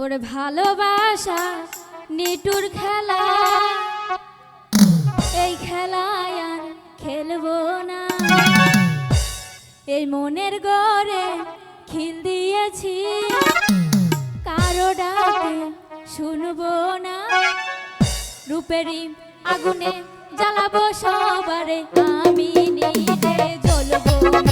ওর ভালোবাসা, নিটুর খেলা। এই খেলায় আর খেলব না। এই মনের গড়ে খিল দিয়েছি। কারও ডাকে শুনব না। রূপেরই আগুনে জ্বালাবো সবারে। আমি নিজে জ্বলবো না।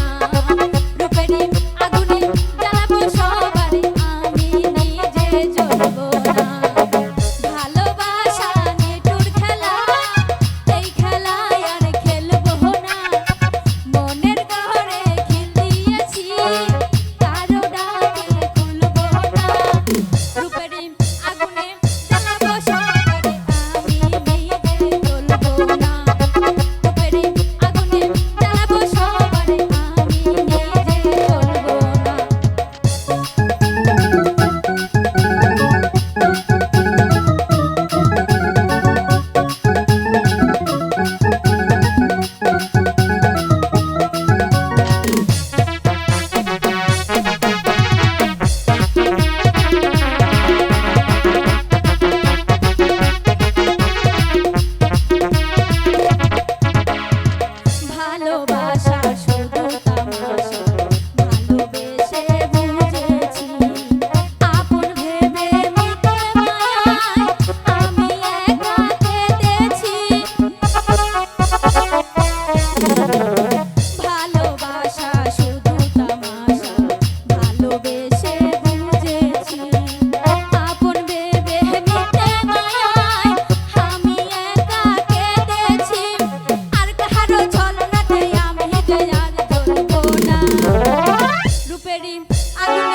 আমি